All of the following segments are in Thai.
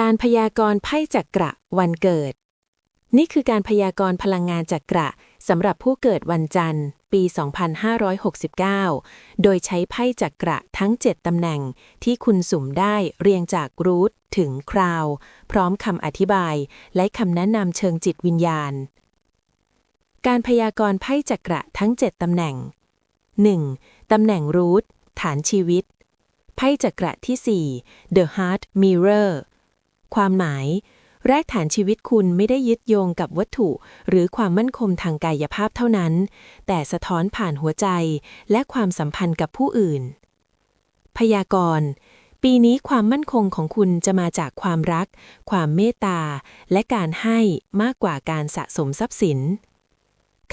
การพยากรณ์ไพ่จักระวันเกิด นี่คือการพยากรณ์พลังงานจักระสำหรับผู้เกิดวันจันทร์ ปี 2569 โดยใช้ไพ่จักระทั้ง 7 ตำแหน่งที่คุณสุ่มได้เรียงจากรูทถึงคราว พร้อมคำอธิบาย และคำแนะนำเชิงจิตวิญญาณ การพยากรณ์ไพ่จักระทั้ง 7 ตำแหน่ง 1. ตำแหน่งรูทฐานชีวิต ไพ่จักระที่ 4 The Heart Mirror ความหมาย แรกฐานชีวิตคุณไม่ได้ยึดโยงกับวัตถุ หรือความมั่นคงทางกายภาพเท่านั้น แต่สะท้อนผ่านหัวใจ และความสัมพันธ์กับผู้อื่น พยากรณ์ปีนี้ความมั่นคงของคุณจะมาจากความรัก ความเมตตา และการให้มากกว่าการสะสมทรัพย์สิน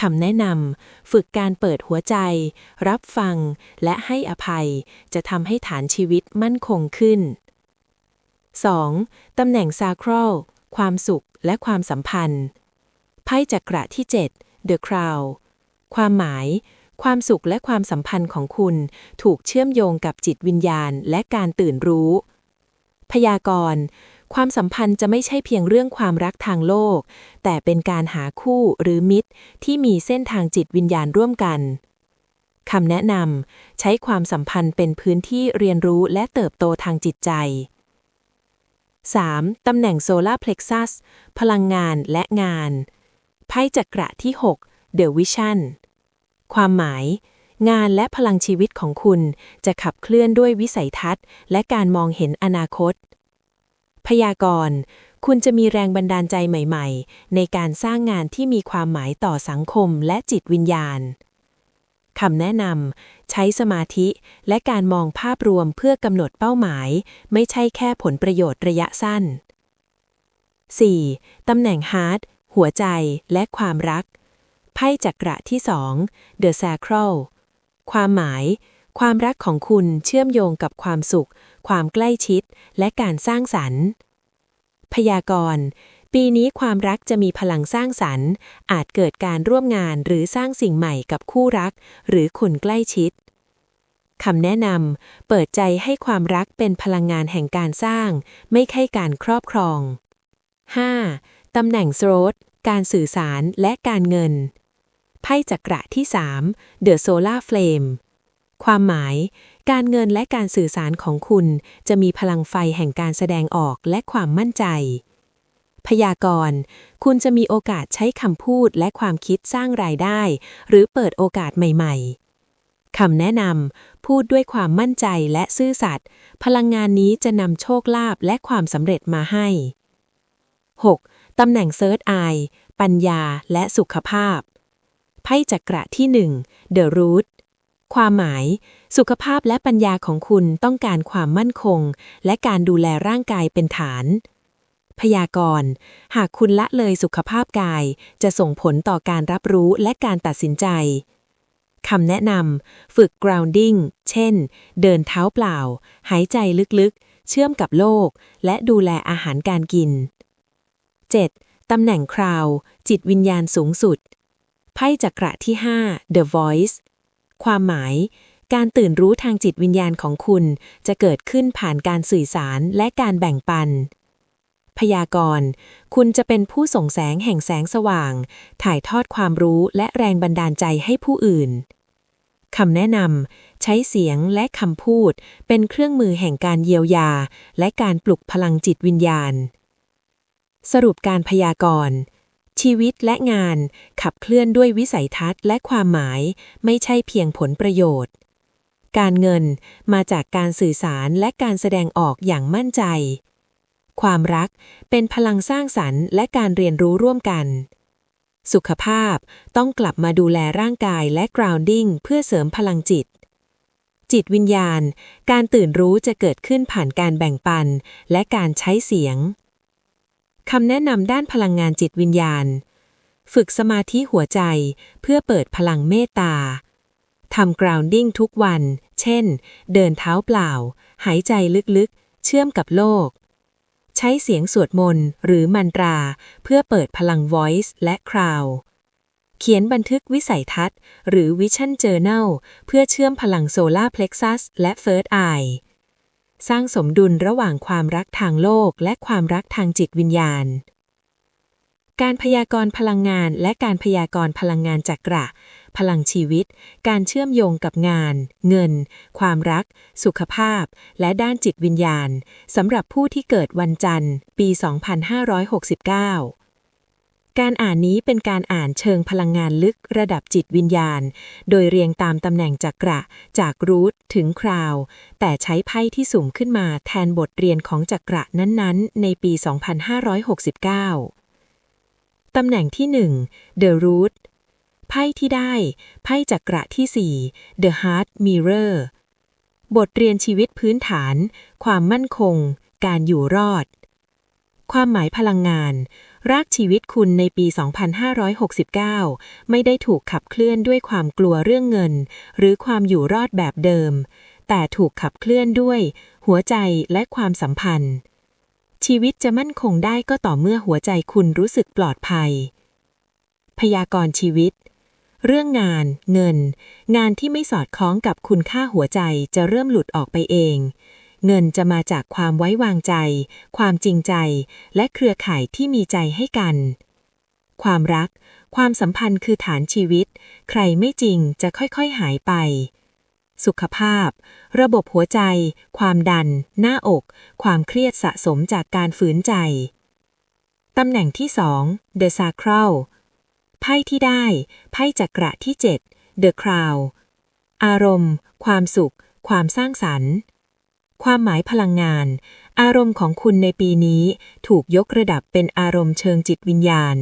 คำแนะนำฝึกการเปิดหัวใจ รับฟัง และให้อภัย จะทำให้ฐานชีวิตมั่นคงขึ้น 2. ตำแหน่งซาครอลความสุขและความสัมพันธ์ ไพ่จักระที่ 7 The Crown ความหมาย ความสุขและความสัมพันธ์ของคุณถูกเชื่อมโยงกับจิตวิญญาณและการตื่นรู้ พยากรณ์ความสัมพันธ์จะไม่ใช่เพียงเรื่องความรักทางโลก แต่เป็นการหาคู่หรือมิตรที่มีเส้นทางจิตวิญญาณร่วมกันคำแนะนำใช้ความสัมพันธ์เป็นพื้นที่เรียนรู้และเติบโตทางจิตใจ 3. ตำแหน่งโซลาร์เพล็กซัส พลังงานและงาน ไพ่จักระที่ 6 The Vision ความหมาย งานและพลังชีวิตของคุณจะขับเคลื่อนด้วยวิสัยทัศน์ และการมองเห็นอนาคต พยากรณ์ คุณจะมีแรงบันดาลใจใหม่ๆ ในการสร้างงานที่มีความหมายต่อสังคมและจิตวิญญาณคำแนะนำ ใช้สมาธิและการมองภาพรวมเพื่อกำหนดเป้าหมาย ไม่ใช่แค่ผลประโยชน์ระยะสั้น 4. ตำแหน่งฮาร์ดหัวใจและความรัก ไพ่จักระที่ 2 The Sacral ความหมาย ความรักของคุณเชื่อมโยงกับความสุข ความใกล้ชิด และการสร้างสรรค์ พยากรณ์ปีนี้ความรักจะมีพลังสร้างสรรค์ อาจเกิดการร่วมงานหรือสร้างสิ่งใหม่กับคู่รัก หรือคนใกล้ชิด คำแนะนำ เปิดใจให้ความรักเป็นพลังงานแห่งการสร้าง ไม่ใช่การครอบครอง 5. ตำแหน่งโสรการสื่อสารและการเงิน ไพ่จักระที่ 3 The Solar Flame ความหมาย การเงินและการสื่อสารของคุณ จะมีพลังไฟแห่งการแสดงออกและความมั่นใจ พยากรณ์ คุณจะมีโอกาสใช้คำพูดและความคิดสร้างรายได้ หรือเปิดโอกาสใหม่ ๆ คำแนะนำพูดด้วยความมั่นใจและซื่อสัตย์พลังงานนี้จะนำโชคลาภและความสำเร็จมาให้ 6. ตำแหน่งเซิร์ชไอปัญญาและสุขภาพ ไพ่จักระที่ 1 The Root ความหมาย สุขภาพและปัญญาของคุณต้องการความมั่นคง และการดูแลร่างกายเป็นฐาน พยากรณ์หากคุณละเลยสุขภาพกาย จะส่งผลต่อการรับรู้และการตัดสินใจ คำแนะนำ ฝึก grounding เช่น เดินเท้าเปล่า หายใจลึกๆ เชื่อมกับโลก และดูแลอาหารการกิน 7. ตำแหน่งคราว จิตวิญญาณสูงสุด ไพ่จักระที่ 5 The Voice ความหมาย การตื่นรู้ทางจิตวิญญาณของคุณ จะเกิดขึ้นผ่านการสื่อสารและการแบ่งปัน พยากรณ์ คุณจะเป็นผู้ส่งแสงแห่งแสงสว่าง ถ่ายทอดความรู้และแรงบันดาลใจให้ผู้อื่นคำแนะนำใช้เสียงและคำพูด เป็นเครื่องมือแห่งการเยียวยา และการปลุกพลังจิตวิญญาณ สรุปการพยากรณ์ ชีวิตและงานขับเคลื่อนด้วยวิสัยทัศน์และความหมาย ไม่ใช่เพียงผลประโยชน์ การเงินมาจากการสื่อสารและการแสดงออกอย่างมั่นใจ ความรัก เป็นพลังสร้างสรรค์และการเรียนรู้ร่วมกัน สุขภาพต้องกลับมาดูแลร่างกายและ grounding เพื่อเสริมพลังจิต จิตวิญญาณ การตื่นรู้จะเกิดขึ้นผ่านการแบ่งปัน และการใช้เสียงคำแนะนำด้านพลังงานจิตวิญญาณ ฝึกสมาธิหัวใจเพื่อเปิดพลังเมตตาทำ grounding ทุกวัน เช่น เดินเท้าเปล่า หายใจลึกๆ เชื่อมกับโลก ใช้เสียงสวดมนต์หรือมันตรา เพื่อเปิดพลัง voice และ crown เขียนบันทึกวิสัยทัศน์ หรือ vision journal เพื่อเชื่อมพลัง solar plexus และ third eye สร้างสมดุลระหว่างความรักทางโลกและความรักทางจิตวิญญาณ การพยากรณ์พลังงานและการพยากรณ์พลังงานจักระ พลังชีวิต การเชื่อมโยงกับงาน เงิน ความรัก สุขภาพ และด้านจิตวิญญาณสำหรับผู้ที่เกิดวันจันทร์ ปี 2569การอ่านนี้เป็นการอ่านเชิงพลังงานลึกระดับจิตวิญญาณ โดยเรียงตามตำแหน่งจักระ จากรูทถึงคราว แต่ใช้ไพ่ที่สูงขึ้นมาแทนบทเรียนของจักระนั้นๆ ในปี 2569 ตำแหน่งที่ 1 The Root ไพ่ที่ได้ ไพ่จักระที่ 4 The Heart Mirror บทเรียนชีวิตพื้นฐาน ความมั่นคง การอยู่รอด ความหมายพลังงาน รากชีวิตคุณในปี 2569 ไม่ได้ถูกขับเคลื่อนด้วยความกลัวเรื่องเงิน หรือความอยู่รอดแบบเดิม แต่ถูกขับเคลื่อนด้วย หัวใจและความสัมพันธ์ ชีวิตจะมั่นคงได้ก็ต่อเมื่อหัวใจคุณรู้สึกปลอดภัยพยากรณ์ชีวิต เรื่องงาน เงิน งานที่ไม่สอดคล้องกับคุณค่าหัวใจจะเริ่มหลุดออกไปเอง เงินจะมาจากความไว้วางใจ ความจริงใจ และเครือข่ายที่มีใจให้กัน ความรัก ความสัมพันธ์คือฐานชีวิต ใครไม่จริงจะค่อยๆหายไป สุขภาพ ระบบหัวใจ ความดัน หน้าอก ความเครียดสะสมจากการฝืนใจ ตำแหน่งที่2 The Sacral ไพ่ที่ได้ ไพ่จักระที่ 7 The Crown อารมณ์ ความสุข ความสร้างสรรค์ ความหมายพลังงาน อารมณ์ของคุณในปีนี้ถูกยกระดับเป็นอารมณ์เชิงจิตวิญญาณ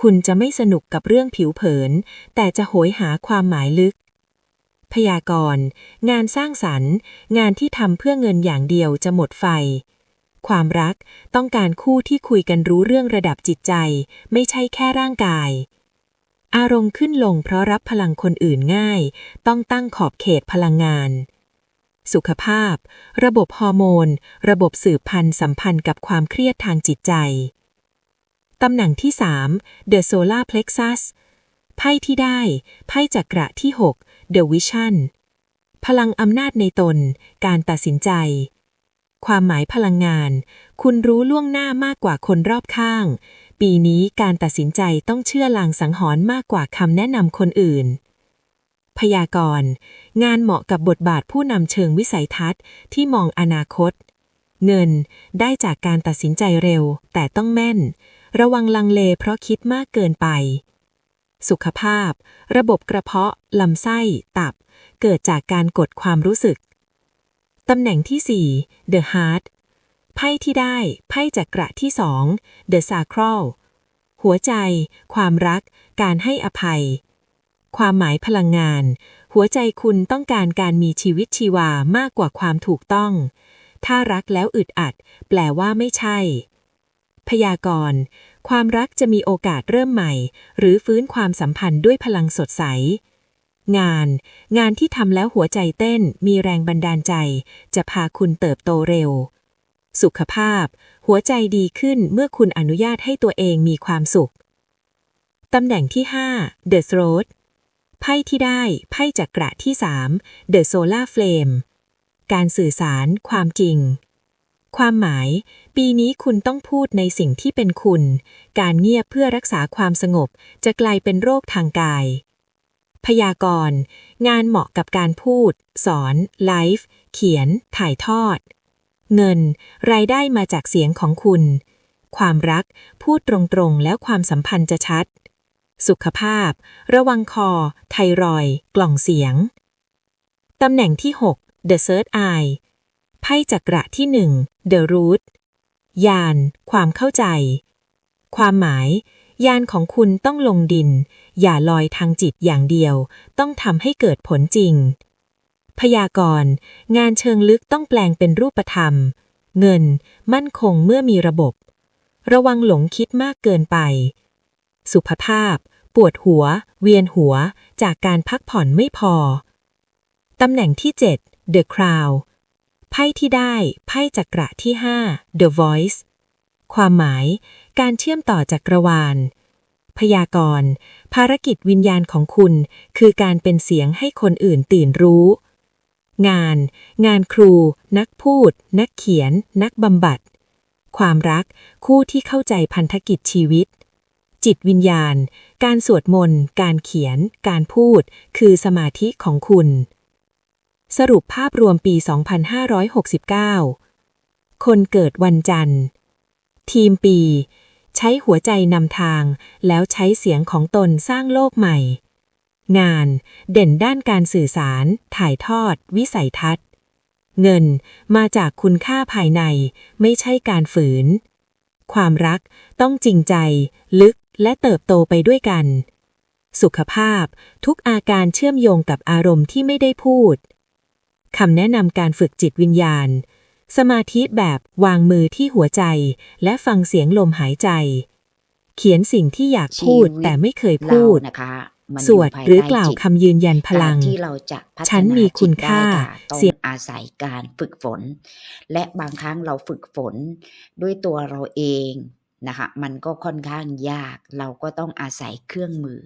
คุณจะไม่สนุกกับเรื่องผิวเผิน แต่จะโหยหาความหมายลึก พยากรณ์ งานสร้างสรรค์ งานที่ทำเพื่อเงินอย่างเดียวจะหมดไฟ ความรักต้องการคู่ที่คุยกันรู้เรื่องระดับจิตใจ ไม่ใช่แค่ร่างกาย อารมณ์ขึ้นลงเพราะรับพลังคนอื่นง่าย ต้องตั้งขอบเขตพลังงาน สุขภาพ ระบบฮอร์โมน ระบบสืบพันธุ์สัมพันธ์กับความเครียดทางจิตใจ ตำแหน่งที่ 3 The Solar Plexus ไพ่ที่ได้ ไพ่จักระที่ 6 The Vision พลังอำนาจในตน การตัดสินใจ ความหมายพลังงาน คุณรู้ล่วงหน้ามากกว่าคนรอบข้าง ปีนี้การตัดสินใจต้องเชื่อลางสังหรณ์มากกว่าคำแนะนำคนอื่น พยากรณ์ งานเหมาะกับบทบาทผู้นำเชิงวิสัยทัศน์ที่มองอนาคต เงินได้จากการตัดสินใจเร็ว แต่ต้องแม่น ระวังลังเลเพราะคิดมากเกินไป สุขภาพ ระบบกระเพาะ ลำไส้ ตับ เกิดจากการกดความรู้สึกตำแหน่งที่ 4 The Heart ไพ่ที่ได้ไพ่จักระที่2 The Sacral หัวใจ ความรัก การให้อภัย ความหมายพลังงาน หัวใจคุณต้องการการมีชีวิตชีวามากกว่าความถูกต้อง ถ้ารักแล้วอึดอัด แปลว่าไม่ใช่ พยากรณ์ความรักจะมีโอกาสเริ่มใหม่ หรือฟื้นความสัมพันธ์ด้วยพลังสดใส งาน งานที่ทำแล้วหัวใจเต้นมีแรงบันดาลใจ จะพาคุณเติบโตเร็ว สุขภาพ หัวใจดีขึ้นเมื่อคุณอนุญาตให้ตัวเองมีความสุข ตำแหน่งที่ 5 The Throat ไพ่ที่ได้ ไพ่จักระที่ 3 The Solar Flame การสื่อสาร ความจริง ความหมาย ปีนี้คุณต้องพูดในสิ่งที่เป็นคุณ การเงียบเพื่อรักษาความสงบ จะกลายเป็นโรคทางกาย พยากรณ์ งานเหมาะกับการพูด สอน ไลฟ์ เขียน ถ่ายทอด เงิน รายได้มาจากเสียงของคุณ ความรัก พูดตรงๆ แล้วความสัมพันธ์จะชัด สุขภาพ ระวังคอ ไทรอย กล่องเสียง ตำแหน่งที่ 6 The Third Eye ไพ่จักระที่ 1 The Root ยาน ความเข้าใจ ความหมาย ยานของคุณต้องลงดิน อย่าลอยทางจิตอย่างเดียว ต้องทำให้เกิดผลจริง พยากรณ์ งานเชิงลึกต้องแปลงเป็นรูปธรรม เงิน มั่นคงเมื่อมีระบบ ระวังหลงคิดมากเกินไป สุขภาพ ปวดหัว เวียนหัว จากการพักผ่อนไม่พอ ตำแหน่งที่ 7 The Crown ไพ่ที่ได้ ไพ่จักระที่ 5 The Voice ความหมาย การเชื่อมต่อจักรวาล พยากรณ์ ภารกิจวิญญาณของคุณ คือการเป็นเสียงให้คนอื่นตื่นรู้ งาน งานครู นักพูด นักเขียน นักบำบัด ความรัก คู่ที่เข้าใจพันธกิจชีวิต จิตวิญญาณ การสวดมนต์ การเขียน การพูด คือสมาธิของคุณ สรุปภาพรวมปี 2569 คนเกิดวันจันทร์ ทีมปี ใช้หัวใจนำทาง แล้วใช้เสียงของตนสร้างโลกใหม่ งาน เด่นด้านการสื่อสาร ถ่ายทอด วิสัยทัศน์ เงินมาจากคุณค่าภายใน ไม่ใช่การฝืน ความรักต้องจริงใจ ลึกและเติบโตไปด้วยกัน สุขภาพทุกอาการเชื่อมโยงกับอารมณ์ที่ไม่ได้พูดคำแนะนำการฝึกจิตวิญญาณ สมาธิแบบวางมือที่หัวใจ และฟังเสียงลมหายใจ เขียนสิ่งที่อยากพูดชีวิตแต่ไม่เคยเราพูดนะคะมัน สวดยู่ภายหรือใต้กล่าวจิตคำยืนยันพลังการที่เราจะพัฒฉันนามีจิตคุณได้ค่าค่ะต้องเสียงอาศัยการฝึกฝน และบางครั้งเราฝึกฝนด้วยตัวเราเองนะคะมันก็ค่อนข้างยากเราก็ต้องอาศัยเครื่องมือ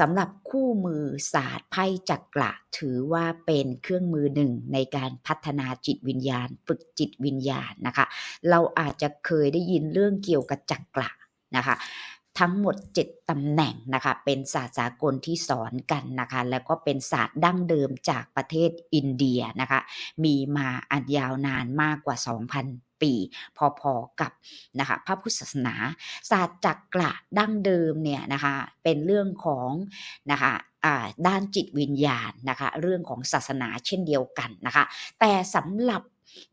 สำหรับคู่มือศาสตร์ไพ่จักระถือว่าเป็นเครื่องมือหนึ่งในการพัฒนาจิตวิญญาณ ฝึกจิตวิญญาณนะคะ เราอาจจะเคยได้ยินเรื่องเกี่ยวกับจักระนะคะ ทั้งหมด 7 ตำแหน่งนะคะเป็นศาสตร์สากลที่สอนกันนะคะแล้วก็เป็นศาสตร์ดั้งเดิมจากประเทศอินเดียนะคะมีมาอันยาวนานมากกว่า 2,000ปีพอๆกับนะคะพระพุทธศาสนา ศาสตร์จักระดั้งเดิมเนี่ยนะคะเป็นเรื่องของนะคะอ่าด้านจิตวิญญาณนะคะเรื่องของศาสนาเช่นเดียวกันนะคะแต่สำหรับ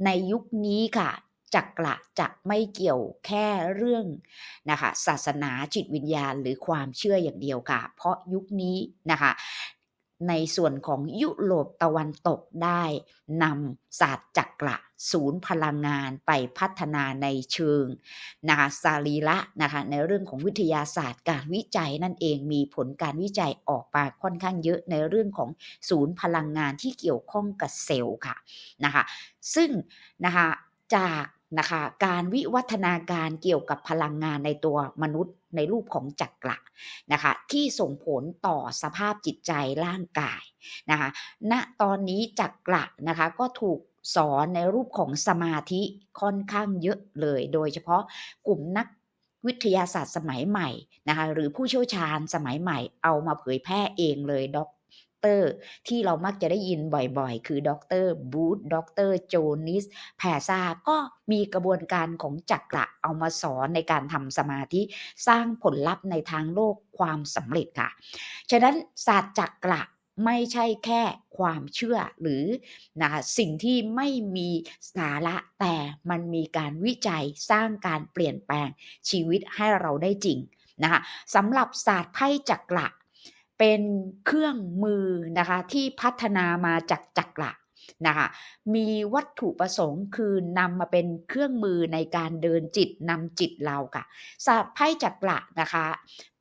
ในยุคนี้ค่ะ จักระจะไม่เกี่ยวแค่เรื่องนะคะศาสนาจิตวิญญาณหรือความเชื่ออย่างเดียวค่ะ เพราะยุคนี้นะคะในส่วนของยุโรปตะวันตกได้นำศาสตร์จักระศูนย์พลังงานไปพัฒนาในเชิงนะคะสรีระนะคะในเรื่องของวิทยาศาสตร์การวิจัยนั่นเองมีผลการวิจัยออกมาค่อนข้างเยอะในเรื่องของศูนย์พลังงานที่เกี่ยวข้องกับเซลล์ค่ะนะคะซึ่งนะคะจาก นะคะ การวิวัฒนาการเกี่ยวกับพลังงานในตัวมนุษย์ในรูปของจักระนะคะที่ส่งผลต่อสภาพจิตใจร่างกายนะคะณตอนนี้จักระนะคะก็ถูกสอนในรูปของสมาธิค่อนข้างเยอะเลย โดยเฉพาะกลุ่มนักวิทยาศาสตร์สมัยใหม่นะคะหรือผู้เชี่ยวชาญสมัยใหม่เอามาเผยแพร่เองเลยด็อก เตอร์ที่เรามักจะได้ยินบ่อยๆ คือดรบูธดรโจนิสแพซาก็มีกระบวนการของจักระเอามาสอนในการทำสมาธิสร้างผลลัพธ์ในทางโลกความสำเร็จค่ะ ฉะนั้นศาสตร์จักระไม่ใช่แค่ความเชื่อหรือนะสิ่งที่ไม่มีสาระแต่มันมีการวิจัยสร้างการเปลี่ยนแปลงชีวิตให้เราได้จริงนะคะสำหรับศาสตร์ไพ่จักระ เป็นเครื่องมือนะคะที่พัฒนามาจากจักระนะคะมีวัตถุประสงค์คือนำมาเป็นเครื่องมือในการเดินจิตนำจิตเราค่ะศาสตร์ไพ่จักระนะคะ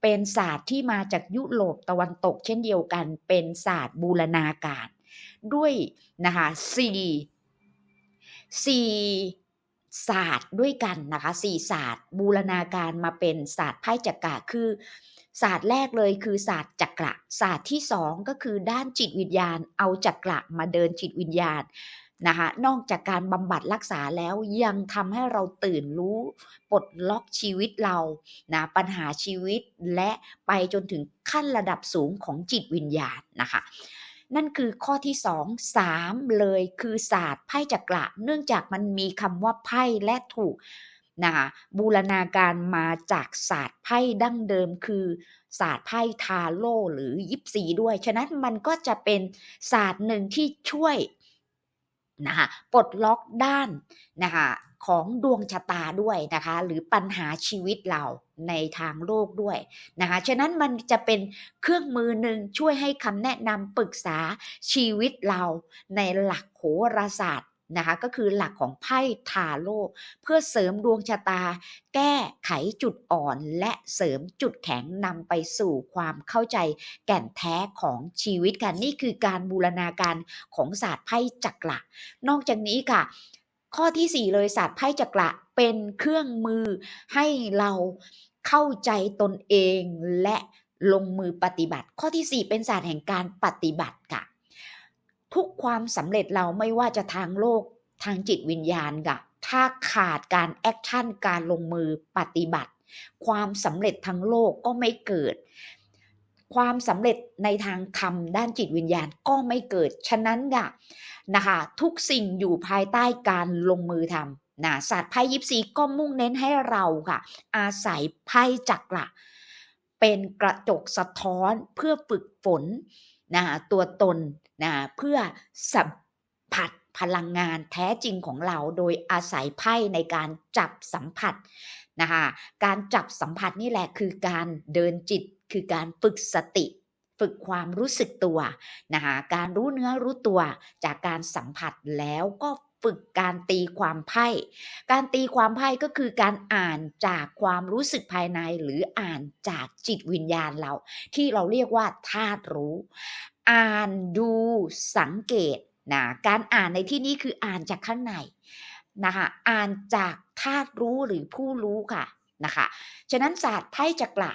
เป็นศาสตร์ที่มาจากยุโรปตะวันตก เช่นเดียวกัน เป็นศาสตร์บูรณาการ ด้วยนะคะสี่สี่ ศาสตร์ด้วยกันนะคะสี่ศาสตร์ บูรณาการมาเป็นศาสตร์ไพ่จักระคือศาสตร์แรกเลยคือศาสตร์จักระศาสตร์ที่สองก็คือด้านจิตวิญญาณ เอาจักระมาเดินจิตวิญญาณนะคะนอกจากการบำบัดรักษาแล้วยังทำให้เราตื่นรู้ปลดล็อกชีวิตเรานะปัญหาชีวิตและไปจนถึงขั้นระดับสูงของจิตวิญญาณนะคะ นั่นคือข้อที่สองสามเลยคือศาสตร์ไพ่จักระเนื่องจากมันมีคำว่าไพ่และถูกนะคะบูรณาการมาจากศาสตร์ไพ่ดั้งเดิมคือ ศาสตร์ไพ่ทาโร่หรือยิปซีด้วย ฉะนั้นมันก็จะเป็นศาสตร์หนึ่งที่ช่วย นะคะปลดล็อกด้านนะคะของดวงชะตาด้วยนะคะ หรือปัญหาชีวิตเราในทางโลกด้วยนะคะ ฉะนั้นมันจะเป็นเครื่องมือหนึ่งช่วยให้คำแนะนำปรึกษาชีวิตเราในหลักโหราศาสตร์ นะคะก็คือหลักของไพ่ทาโร่เพื่อเสริมดวงชะตา แก้ไขจุดอ่อน และเสริมจุดแข็งนำไปสู่ความเข้าใจแก่นแท้ของชีวิตกันนี่คือการบูรณาการของศาสตร์ไพ่จักระนอกจากนี้ค่ะ ข้อที่ 4 เลยศาสตร์ไพ่จักระเป็นเครื่องมือให้เราเข้าใจตนเองและลงมือปฏิบัติ ข้อที่ 4 เป็นศาสตร์แห่งการปฏิบัติค่ะ ทุกความสำเร็จเราไม่ว่าจะทางโลกทางจิตวิญญาณกะถ้าขาดการแอคชั่นการลงมือปฏิบัติ ความสำเร็จทางโลกก็ไม่เกิด ความสำเร็จในทางธรรมด้านจิตวิญญาณก็ไม่เกิด ฉะนั้นกะนะคะทุกสิ่งอยู่ภายใต้การลงมือทำนะศาสตร์ไพ่ยิปซีก็มุ่งเน้นให้เราค่ะ อาศัยไพ่จักระเป็นกระจกสะท้อนเพื่อฝึกฝน นะตัวตนนะเพื่อสัมผัสพลังงานแท้จริงของเราโดยอาศัยไพ่ในการจับสัมผัสนะคะการจับสัมผัสนี่แหละคือการเดินจิตคือการฝึกสติ ฝึกความรู้สึกตัวนะคะการรู้เนื้อรู้ตัวจากการสัมผัสแล้วก็ ฝึกการตีความไพ่ การตีความไพ่ก็คือการอ่านจากความรู้สึกภายในหรืออ่านจากจิตวิญญาณเรา ที่เราเรียกว่าธาตุรู้ อ่านดูสังเกตนะการอ่านในที่นี้คืออ่านจากข้างในนะคะอ่านจากธาตุรู้หรือผู้รู้ค่ะนะคะฉะนั้นศาสตร์ไพ่จักระ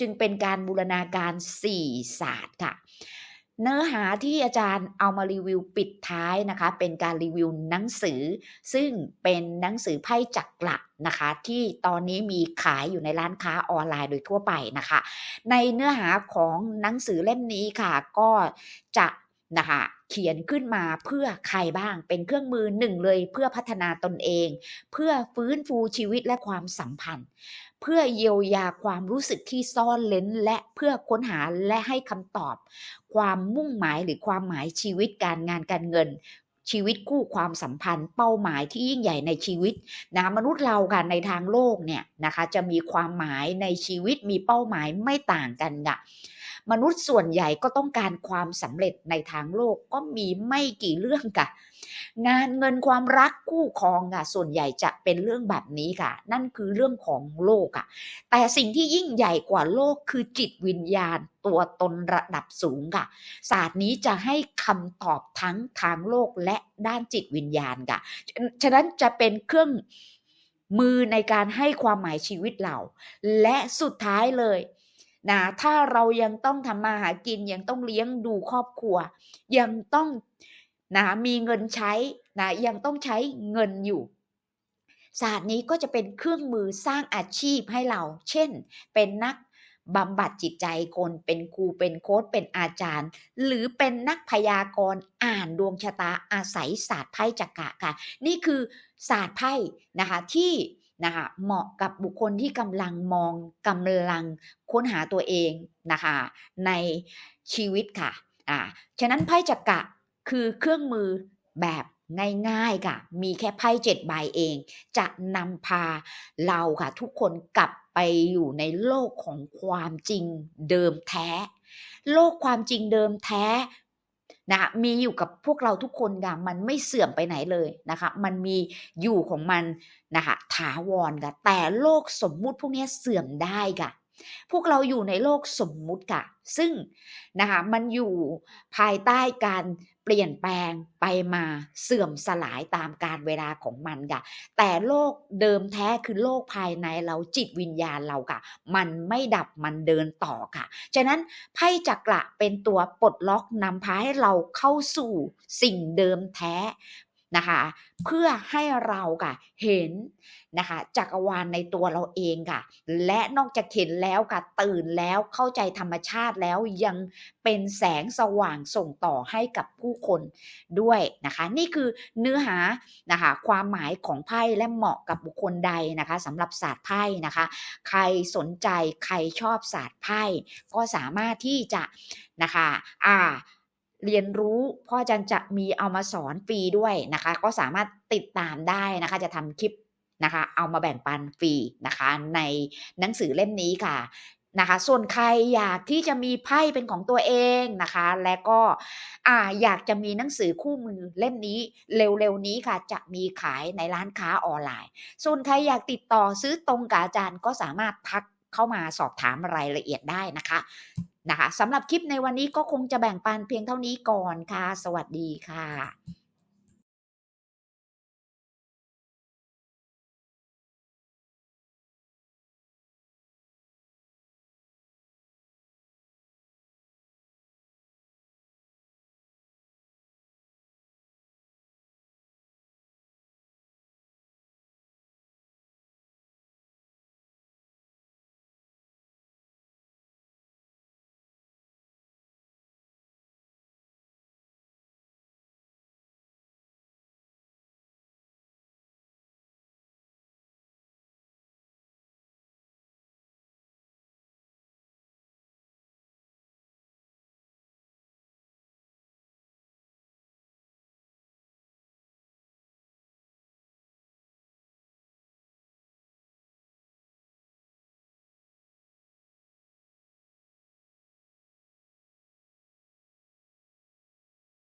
จึงเป็นการบูรณาการ4ศาสตร์ค่ะ เนื้อหาที่อาจารย์เอามารีวิวปิดท้ายนะคะ เป็นการรีวิวหนังสือ ซึ่งเป็นหนังสือไพ่จักระนะคะ ที่ตอนนี้มีขายอยู่ในร้านค้าออนไลน์โดยทั่วไปนะคะ ในเนื้อหาของหนังสือเล่มนี้ค่ะ ก็จะนะคะเขียนขึ้นมาเพื่อใครบ้างเป็นเครื่องมือหนึ่งเลยเพื่อพัฒนาตนเอง เพื่อฟื้นฟูชีวิตและความสัมพันธ์ เพื่อเยียวยาความรู้สึกที่ซ่อนเลนและเพื่อค้นหาและให้คำตอบ ความมุ่งหมายหรือความหมายชีวิตการงานการเงิน ชีวิตคู่ความสัมพันธ์ เป้าหมายที่ยิ่งใหญ่ในชีวิตนะมนุษย์เราค่ะในทางโลกเนี่ยนะคะจะมีความหมายในชีวิตมีเป้าหมายไม่ต่างกันค่ะ มนุษย์ส่วนใหญ่ก็ต้องการความสำเร็จในทางโลกก็มีไม่กี่เรื่องค่ะ งานเงินความรักคู่ครองค่ะส่วนใหญ่จะเป็นเรื่องแบบนี้ค่ะ นั่นคือเรื่องของโลกค่ะ แต่สิ่งที่ยิ่งใหญ่กว่าโลกคือจิตวิญญาณตัวตนระดับสูงค่ะ ศาสตร์นี้จะให้คำตอบทั้งทางโลกและด้านจิตวิญญาณค่ะ ฉะนั้นจะเป็นเครื่องมือในการให้ความหมายชีวิตเรา และสุดท้ายเลย นะถ้าเรายังต้องทำมาหากินยังต้องเลี้ยงดูครอบครัว ยังต้องนะมีเงินใช้นะยังต้องใช้เงินอยู่ศาสตร์นี้ก็จะเป็นเครื่องมือสร้างอาชีพให้เรา เช่น เป็นนักบำบัดจิตใจคนเป็นครูเป็นโค้ชเป็นอาจารย์ หรือเป็นนักพยากรณ์อ่านดวงชะตาอาศัยศาสตร์ไพ่จักระค่ะ นี่คือศาสตร์ไพ่นะคะที่ นะคะเหมาะกับบุคคลที่กำลังมองกำลังค้นหาตัวเองนะคะในชีวิตค่ะอ่าฉะนั้นไพ่จักระคือเครื่องมือแบบง่ายๆค่ะ มีแค่ไพ่เจ็ดใบเอง จะนำพาเราค่ะ ทุกคนกลับไปอยู่ในโลกของความจริงเดิมแท้ โลกความจริงเดิมแท้ นะคะมีอยู่กับพวกเราทุกคนค่ะมันไม่เสื่อมไปไหนเลยนะคะ มันมีอยู่ของมันนะคะถาวรค่ะ แต่โลกสมมุติพวกนี้เสื่อมได้ค่ะ พวกเราอยู่ในโลกสมมุติค่ะ ซึ่งนะคะมันอยู่ภายใต้การ เปลี่ยนแปลงไปมาเสื่อมสลายตามการเวลาของมันค่ะ แต่โลกเดิมแท้คือโลกภายในเราจิตวิญญาณเราค่ะ มันไม่ดับมันเดินต่อค่ะ ฉะนั้นไพ่จักระเป็นตัวปลดล็อกนำพาให้เราเข้าสู่สิ่งเดิมแท้ นะคะ เพื่อให้เราค่ะเห็นนะคะจักรวาลในตัวเราเองค่ะ และนอกจากเห็นแล้วค่ะตื่นแล้วเข้าใจธรรมชาติแล้วยังเป็นแสงสว่างส่งต่อให้กับผู้คนด้วยนะคะ นี่คือเนื้อหานะคะความหมายของไพ่และเหมาะกับบุคคลใดนะคะสำหรับศาสตร์ไพ่นะคะ ใครสนใจใครชอบศาสตร์ไพ่ก็สามารถที่จะนะคะอ่า เรียนรู้พ่ออาจารย์จะมีเอามาสอนฟรีด้วยนะคะ ก็สามารถติดตามได้นะคะ จะทำคลิปนะคะ เอามาแบ่งปันฟรีนะคะ ในหนังสือเล่มนี้ค่ะนะคะ ส่วนใครอยากที่จะมีไพ่เป็นของตัวเองนะคะ และก็อ่าอยากจะมีหนังสือคู่มือเล่มนี้เร็วๆนี้ค่ะ จะมีขายในร้านค้าออนไลน์ ส่วนใครอยากติดต่อซื้อตรงกับอาจารย์ก็สามารถทักเข้ามาสอบถามรายละเอียดได้นะคะ นะคะสำหรับคลิปในวันนี้ก็คงจะแบ่งปันเพียงเท่านี้ก่อนค่ะ สวัสดีค่ะ